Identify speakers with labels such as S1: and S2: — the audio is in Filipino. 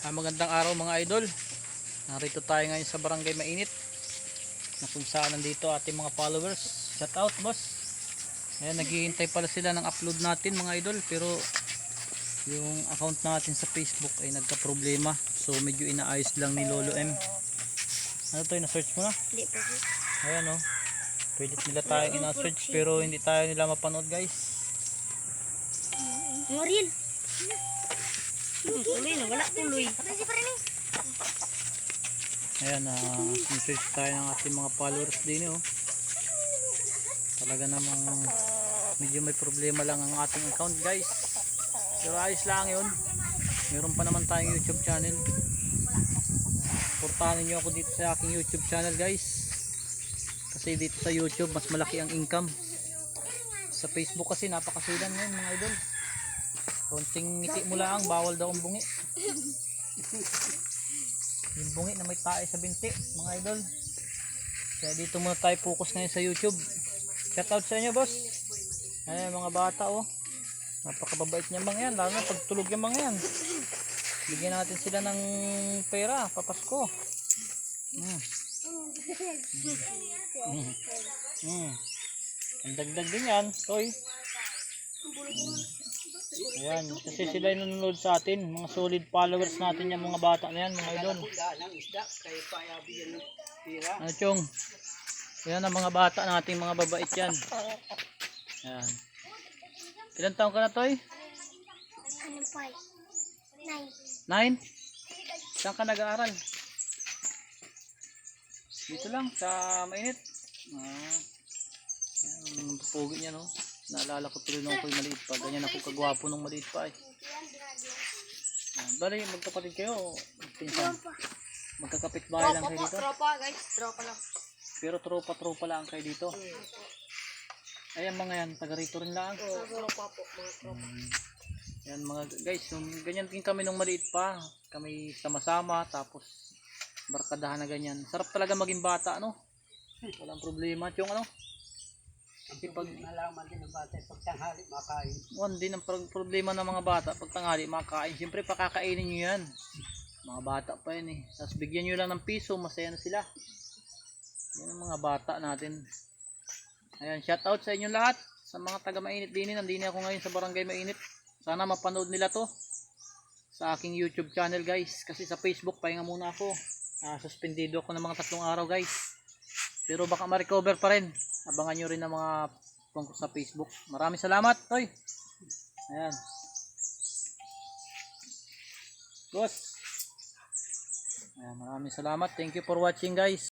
S1: Ah, magandang araw mga idol. Narito tayo ngayon sa Barangay Mainit. Na kung saan nandito ating mga followers. Shout out boss. Ayan, naghihintay pala sila ng upload natin mga idol. Pero yung account natin sa Facebook ay nagka-problema. So medyo inaayos lang ni Lolo M. Ano to, na-search mo na?
S2: Hindi po.
S1: Ayan o. Pwede nila tayong ina-search pero hindi tayo nila mapanood guys.
S2: Ngoril. Tuloy na, wala tuloy.
S1: Ayan, uh, search tayo ng ating mga followers din oh. Talaga namang medyo may problema lang ang ating account guys. Pero ayos lang yun. Meron pa naman tayong YouTube channel. Portahan niyo ako dito sa aking YouTube channel guys. Kasi dito sa YouTube mas malaki ang income. Sa Facebook kasi napakasilan ngayon mga idol. Konting ngiti mo lang, bawal daw ang bungi. Yung bungi na may tae sa binti, mga idol. Kaya dito muna tayo focus ngayon sa YouTube. Shout out sa inyo, boss. Ayan, mga bata, oh. Napakababait niya mga yan, lalo na pagtulog yung mga yan. Bigyan natin sila ng pera, papasko. Mm. Mm. Mm. Ang dagdag din yan, toy. Ayan, kasi sila yung nanonood sa atin, mga solid followers natin yung mga bata na yan, mga idol. Ano chong? Yan ang mga bata nating mga babait yan. Ayan. Ilan taon ka na, Toy?
S2: Ano pa? Nine.
S1: Nine? Saan ka nag-aaral? Dito lang, sa mainit. Ah. Yan, ang pupugi niya, no? Naalala ko tuloy nung ako'y maliit pa. Ganyan ako kagwapo nung maliit pa, eh. Ah, Bali, magkapatid kayo. Pinsan. Magkakapit bahay lang kayo dito.
S2: tropa guys. Tropa lang.
S1: Pero tropa-tropa lang kayo dito. Ayan mga yan, taga rito rin lang.
S2: Tropa po, mga tropa.
S1: Yan mga guys, yung ganyan din kami nung maliit pa. Kami sama-sama tapos barkadahan na ganyan. Sarap talaga maging bata, ano? Walang problema. Yung ano? Pag
S3: Nalaman din ng bata pag tanghali makain.
S1: one din ang pro- problema ng mga bata pag tanghali makain. Siyempre pakakainin nyo yan. Mga bata pa yan eh. Tapos bigyan nyo lang ng piso, masaya na sila. Yan ang mga bata natin. Ayan, shout out sa inyo lahat. Sa mga taga mainit din. Nandini ako ngayon sa barangay mainit. Sana mapanood nila to. Sa aking YouTube channel guys. Kasi sa Facebook, pahinga muna ako. Ah, suspendido ako ng mga tatlong araw guys. Pero baka ma-recover pa rin. Abangan nyo rin ang mga tungkol sa Facebook. Maraming salamat. Toy. Ayan. Boss. Ayan, maraming salamat. Thank you for watching guys.